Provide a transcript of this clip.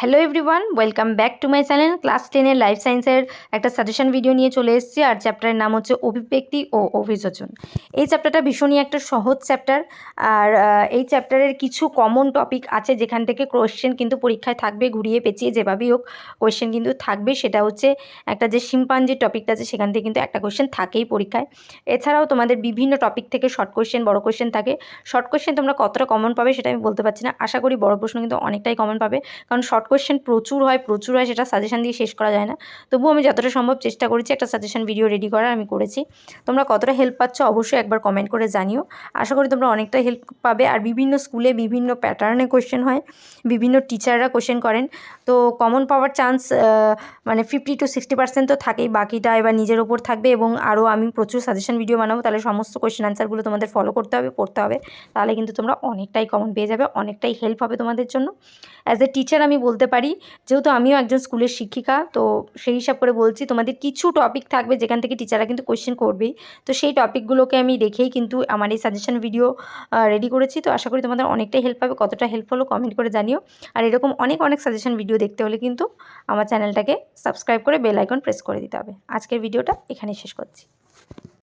Hello everyone welcome back to my channel class টেনের life সায়েন্সের একটা সাজেশন ভিডিও নিয়ে চলে এসেছি। আর চ্যাপ্টারের নাম হচ্ছে অভিব্যক্তি ও অভিযোজন। এই চ্যাপ্টারটা ভীষণই একটা সহজ চ্যাপ্টার আর এই চ্যাপ্টারের কিছু কমন টপিক আছে যেখান থেকে কোয়েশ্চেন কিন্তু পরীক্ষায় থাকবে, ঘুরিয়ে পেঁচিয়ে যেভাবেই হোক কোয়েশ্চেন কিন্তু থাকবে। সেটা হচ্ছে একটা যে শিম্পাঞ্জির টপিকটা আছে, সেখান থেকে কিন্তু একটা কোয়েশ্চেন থাকেই পরীক্ষায়। এছাড়াও তোমাদের বিভিন্ন টপিক থেকে শর্ট কোয়েশ্চেন বড় কোয়েশ্চেন থাকে। শর্ট কোয়েশ্চেন তোমরা কতটা কমন পাবে সেটা আমি বলতে পারছি না। আশা করি বড় প্রশ্ন কিন্তু অনেকটাই কমন পাবে। কারণ শর্ট কোয়েশ্চেন প্রচুর হয় প্রচুর হয়, সেটা সাজেশন দিয়ে শেষ করা যায় না। তবুও আমি যতটা সম্ভব চেষ্টা করেছি, একটা সাজেশান ভিডিও রেডি করার আমি করেছি। তোমরা কতটা হেল্প পাচ্ছ অবশ্যই একবার কমেন্ট করে জানিও। আশা করি তোমরা অনেকটা হেল্প পাবে। আর বিভিন্ন স্কুলে বিভিন্ন প্যাটার্নে কোয়েশ্চেন হয়, বিভিন্ন টিচাররা কোয়েশ্চেন করেন। তো কমন পাওয়ার চান্স মানে ফিফটি টু সিক্সটি পার্সেন্ট তো থাকেই, বাকিটা এবার নিজের ওপর থাকবে এবং আরও আমি প্রচুর সাজেশন ভিডিও বানাবো। তাহলে সমস্ত কোয়েশ্চেন আনসারগুলো তোমাদের ফলো করতে হবে, পড়তে হবে। তাহলে কিন্তু তোমরা অনেকটাই কমন পেয়ে যাবে, অনেকটাই হেল্প হবে তোমাদের জন্য। অ্যাজ এ টিচার আমি বলতে পারি। যেহেতু আমিও একজন স্কুলের শিক্ষিকা, তো সেই হিসাব করে বলছি, তোমাদের কিছু টপিক থাকবে যেখান থেকে টিচাররা কিন্তু কোয়েশ্চেন করবেই। তো সেই টপিকগুলোকে আমি রেখেই কিন্তু আমার এই সাজেশন ভিডিও রেডি করেছি। তো আশা করি তোমাদের অনেকটাই হেল্প পাবে, কতটা হেল্প হলো কমেন্ট করে জানিও। আর এরকম অনেক অনেক সাজেশন ভিডিও দেখতে হলে কিন্তু আমার চ্যানেলটাকে সাবস্ক্রাইব করে বেল আইকন প্রেস করে দিতে হবে। আজকের ভিডিওটা এখানেই শেষ করছি।